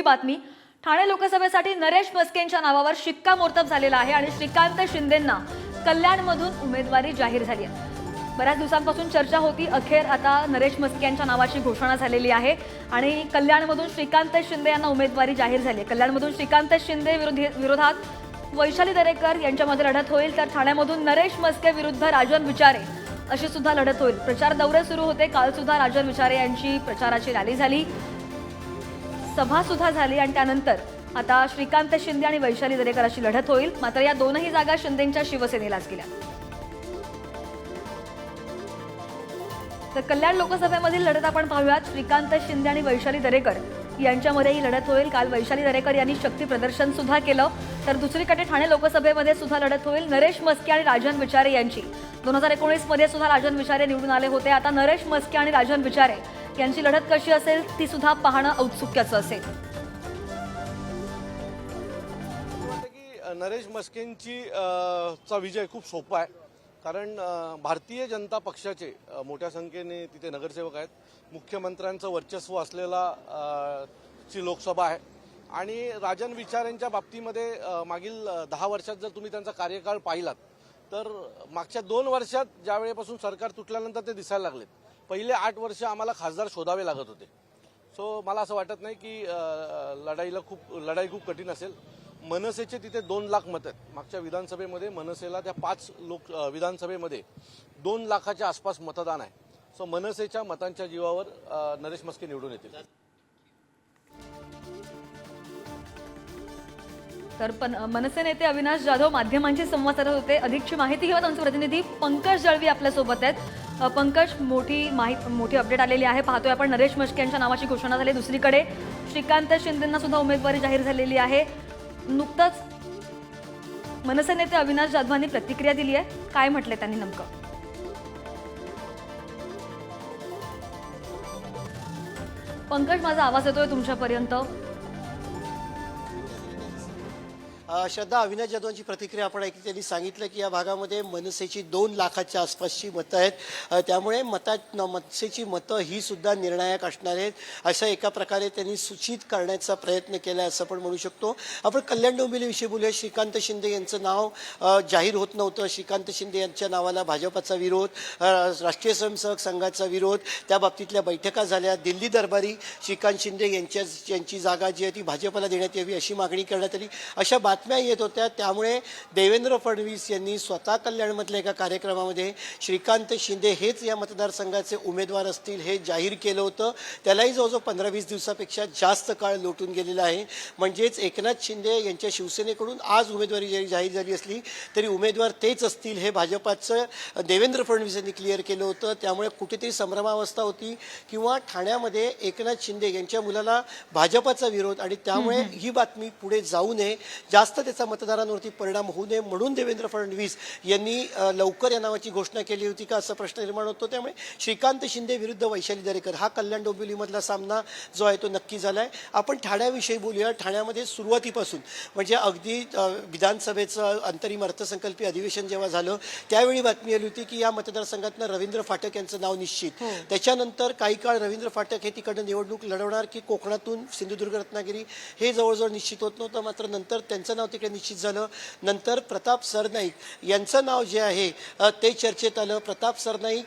दुसरी बातमी. ठाणे लोकसभेसाठी नरेश मस्केंच्या नावावर शिक्कामोर्तब झालेला आहे आणि श्रीकांत शिंदेंना कल्याणमधून उमेदवारी जाहीर झाली आहे. बऱ्याच दिवसांपासून चर्चा होती. अखेर आता नरेश मस्के यांच्या नावाची घोषणा झालेली आहे आणि कल्याणमधून श्रीकांत शिंदे यांना उमेदवारी जाहीर झाली आहे. कल्याणमधून श्रीकांत शिंदे विरोधी- विरोधात वैशाली दरेकर यांच्यामध्ये लढत होईल तर ठाण्यामधून नरेश मस्के विरुद्ध राजन विचारे अशी सुद्धा लढत होईल. प्रचार दौरे सुरू होते. काल सुद्धा राजन विचारे यांची प्रचाराची रॅली झाली. सभा सुद्धा झाली आणि त्यानंतर आता श्रीकांत शिंदे आणि वैशाली दरेकर अशी लढत होईल. मात्र या दोनही जागा शिंदेच्या शिवसेनेलाच गेल्या तर कल्याण लोकसभेमधील लढत आपण पाहूयात. श्रीकांत शिंदे आणि वैशाली दरेकर यांच्यामध्ये ही लढत होईल. काल वैशाली दरेकर यांनी शक्ती प्रदर्शन सुद्धा केलं. तर दुसरीकडे ठाणे लोकसभेमध्ये सुद्धा लढत होईल. नरेश मस्के आणि राजन विचारे यांची. दोन हजार एकोणीसमध्ये सुद्धा राजन विचारे निवडून आले होते. आता नरेश मस्के आणि राजन विचारे यांची लढत कशी असेल ती सुद्धा पाहणं औत्सुक्याचं असेल. की नरेश मस्केंची चा विजय खूप सोपा आहे. कारण भारतीय जनता पक्षाचे मोठ्या संख्येने तिथे नगरसेवक आहेत. मुख्यमंत्र्यांचं वर्चस्व असलेला ची लोकसभा आहे. आणि राजन विचारांच्या बाबतीमध्ये मागील दहा वर्षात जर तुम्ही त्यांचा कार्यकाळ पाहिलात तर मागच्या दोन वर्षात ज्या वेळेपासून सरकार तुटल्यानंतर ते दिसायला लागलेत. पहिले आठ वर्ष आम्हाला खासदार शोधावे लागत होते. सो मला असं वाटत नाही की लढाईला खूप लढाई खूप कठीण असेल. मनसेचे तिथे दोन लाख मत आहेत. मागच्या विधानसभेमध्ये मनसेला त्या पाच लोक विधानसभेमध्ये दोन लाखाच्या आसपास मतदान आहे. सो मनसेच्या मतांच्या जीवावर नरेश मस्के निवडून येतील. तर पण मनसे नेते अविनाश जाधव माध्यमांशी संवाद साधत होते. अधिकची माहिती घेऊन आमचे प्रतिनिधी पंकज जळवी आपल्यासोबत आहेत. पंकज मोठी माहिती मोठी अपडेट आलेली आहे. पाहतोय आपण नरेश मस्के यांच्या नावाची घोषणा झाली दुसरीकडे. श्रीकांत शिंदेंना सुद्धा उमेदवारी जाहीर झालेली आहे. नुकतंच मनसे नेते अविनाश जाधवांनी प्रतिक्रिया दिली आहे. काय म्हटलंय त्यांनी नेमकं? पंकज माझा आवाज येतोय तुमच्यापर्यंत? श्रद्धा अविनाश जाधवांची प्रतिक्रिया आपण ऐकली त्यांनी सांगितलं की या भागामध्ये मनसेची दोन लाखाच्या आसपासची मतं आहेत. त्यामुळे मतात मनसेची मतं ही सुद्धा निर्णायक असणार आहेत असं एका प्रकारे त्यांनी सूचित करण्याचा प्रयत्न केला असं आपण म्हणू शकतो. आपण कल्याण डोंबिवलीविषयी बोलूया. श्रीकांत शिंदे यांचं नाव जाहीर होत नव्हतं. श्रीकांत शिंदे यांच्या नावाला भाजपाचा विरोध राष्ट्रीय स्वयंसेवक संघाचा विरोध त्या बाबतीतल्या बैठका झाल्या. दिल्ली दरबारी श्रीकांत शिंदे यांच्या यांची जागा जी आहे ती भाजपला देण्यात यावी अशी मागणी करण्यात आली. अशा बातम्या येत होत्या. त्यामुळे देवेंद्र फडणवीस यांनी स्वतः कल्याणमधल्या एका कार्यक्रमामध्ये श्रीकांत शिंदे हेच या मतदारसंघाचे उमेदवार असतील हे जाहीर केलं होतं. त्यालाही जवळजवळ पंधरा वीस दिवसापेक्षा जास्त काळ लोटून गेलेला आहे. म्हणजेच एकनाथ शिंदे यांच्या शिवसेनेकडून आज उमेदवारी जरी जाहीर झाली असली तरी उमेदवार तेच असतील हे भाजपाचं देवेंद्र फडणवीस यांनी क्लिअर केलं होतं. त्यामुळे कुठेतरी संभ्रमावस्था होती किंवा ठाण्यामध्ये एकनाथ शिंदे यांच्या मुलाला भाजपाचा विरोध आणि त्यामुळे ही बातमी पुढे जाऊ नये. जास्त त्याचा मतदारांवरती परिणाम होऊ नये म्हणून देवेंद्र फडणवीस यांनी लवकर या नावाची घोषणा केली होती का असा प्रश्न निर्माण होतो. त्यामुळे श्रीकांत शिंदे विरुद्ध वैशाली दरेकर हा कल्याण डोंबिवलीमधला सामना जो आहे तो नक्की झाला आहे आपण ठाण्याविषयी बोलूया. ठाण्यामध्ये सुरुवातीपासून म्हणजे अगदी विधानसभेचं अंतरिम अर्थसंकल्पीय अधिवेशन जेव्हा झालं त्यावेळी बातमी आली होती की या मतदारसंघातनं रवींद्र फाटक यांचं नाव निश्चित. त्याच्यानंतर काही काळ रवींद्र फाटक हे तिकडनं निवडणूक लढवणार की कोकणातून सिंधुदुर्ग रत्नागिरी हे जवळजवळ निश्चित होत नव्हतं. मात्र नंतर त्यांचं नाव तिकडे निश्चित झालं. नंतर प्रताप सरनाईक यांचं नाव जे आहे ते चर्चेत आलं. प्रताप सरनाईक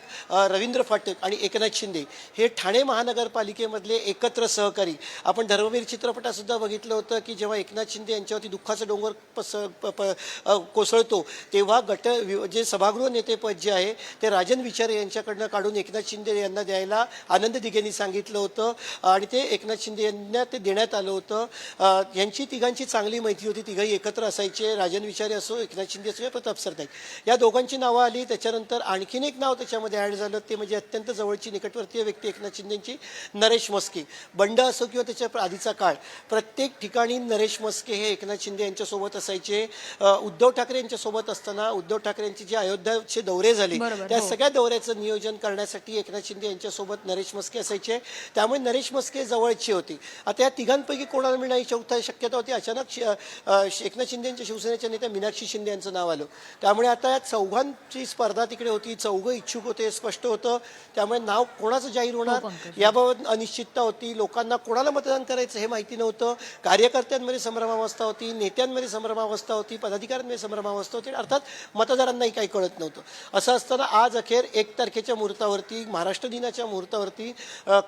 रवींद्र फाटक आणि एकनाथ शिंदे हे ठाणे महानगरपालिकेमधले एकत्र सहकारी. आपण धर्मवीर चित्रपटातसुद्धा बघितलं होतं की जेव्हा एकनाथ शिंदे यांच्यावरती दुःखाचा डोंगर पस प- प- कोसळतो तेव्हा गट जे सभागृह नेतेपद जे आहे ते राजन विचारे यांच्याकडनं काढून एकनाथ शिंदे यांना द्यायला आनंद दिघेंनी सांगितलं होतं. आणि ते एकनाथ शिंदे यांना ते देण्यात आलं होतं. यांची तिघांची चांगली माहिती होती. तिघही एकत्र असायचे राजन विचारे असो एकनाथ शिंदे असो या प्रताप सरनाईक या दोघांची नावं आली त्याच्यानंतर आणखीन एक नाव त्याच्यामध्ये ॲड झालं ते म्हणजे अत्यंत जवळची निकटवर्तीय व्यक्ती एकनाथ शिंदेची नरेश मस्के. बंड असो किंवा त्याच्या आधीचा काळ प्रत्येक ठिकाणी नरेश मस्के हे एकनाथ शिंदे यांच्यासोबत असायचे. उद्धव ठाकरे यांच्यासोबत असताना उद्धव ठाकरे यांचे जे अयोध्याचे दौरे झाले त्या हो. सगळ्या दौऱ्याचं नियोजन करण्यासाठी एकनाथ शिंदे यांच्यासोबत नरेश मस्के असायचे. त्यामुळे नरेश मस्के जवळचे होते. आता या तिघांपैकी कोणाला मिळणार ही चौथा शक्यता होती? अचानक एकनाथ शिंदे यांच्या शिवसेनेच्या नेत्या मीनाक्षी शिंदे यांचं नाव आलं. त्यामुळे आता या चौघांची स्पर्धा तिकडे होती. चौघं इच्छुक होते स्पष्ट होतं. त्यामुळे नाव कोणाचं जाहीर होणार पंकज. याबाबत अनिश्चितता होती. लोकांना कोणाला मतदान करायचं हे माहिती नव्हतं. कार्यकर्त्यांमध्ये संभ्रमावस्था होती नेत्यांमध्ये संभ्रमावस्था होती पदाधिकाऱ्यांमध्ये संभ्रमावस्था होती. अर्थात मतदारांनाही काही कळत नव्हतं. असं असताना आज अखेर एक तारखेच्या मुहूर्तावरती महाराष्ट्र दिनाच्या मुहूर्तावरती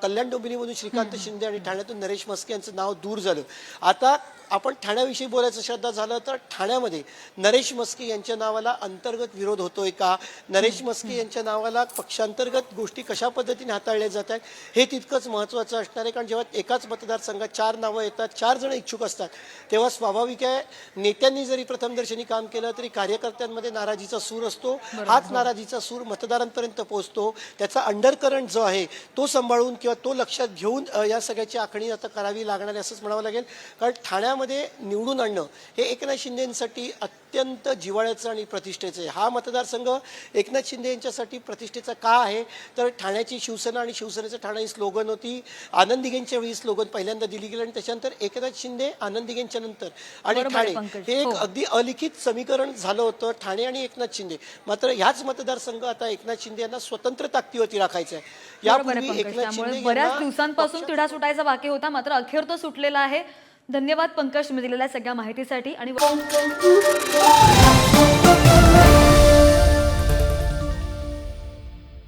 कल्याण डोंबिवलीमधून श्रीकांत शिंदे आणि ठाण्यातून नरेश मस्के यांचं नाव दूर झालं. आता आपण ठाण्याविषयी बोलायचं श्रद्धा झालं तर ठाण्यामध्ये नरेश मस्के यांच्या नावाला अंतर्गत विरोध होतोय का? नरेश मस्के यांच्या नावाला पक्षांतर्गत गोष्टी कशा पद्धतीने हाताळल्या जात आहेत हे तितकंच महत्त्वाचं असणार आहे कारण जेव्हा एकाच मतदारसंघात चार नावं येतात चार जण इच्छुक असतात तेव्हा स्वाभाविक आहे नेत्यांनी जरी प्रथमदर्शनी काम केलं तरी कार्यकर्त्यांमध्ये नाराजीचा सूर असतो. हाच नाराजीचा सूर मतदारांपर्यंत पोहोचतो. त्याचा अंडरकरंट जो आहे तो सांभाळून किंवा तो लक्षात घेऊन या सगळ्याची आखणी आता करावी लागणार आहे असंच म्हणावं लागेल. कारण ठाण्यामध्ये निवडून आणणं हे एकनाथ शिंदेसाठी अत्यंत जिव्हाळ्याचं आणि प्रतिष्ठेचं आहे. हा मतदारसंघ एकनाथ शिंदे यांच्यासाठी प्रतिष्ठेचा का आहे? तर ठाण्याची शिवसेना आणि शिवसेनेचं ठाणा ही स्लोगन होती. आनंद दिघेंच्या वेळी स्लोगन पहिल्यांदा दिली गेली आणि त्याच्यानंतर एकनाथ शिंदे आनंद दिघेंच्या नंतर आणि ठाणे. हे एक हो. अगदी अलिखित समीकरण झालं होतं ठाणे आणि एकनाथ शिंदे. मात्र ह्याच मतदारसंघ आता एकनाथ शिंदे यांना स्वतंत्र ताकदीवरती राखायचा आहे यापूर्वी एकनाथ शिंदे बऱ्याच दिवसांपासून तिढा सुटायचा बाकी होता मात्र अखेर तो सुटलेला आहे. धन्यवाद पंकज तुम्ही दिलेल्या सगळ्या माहितीसाठी आणि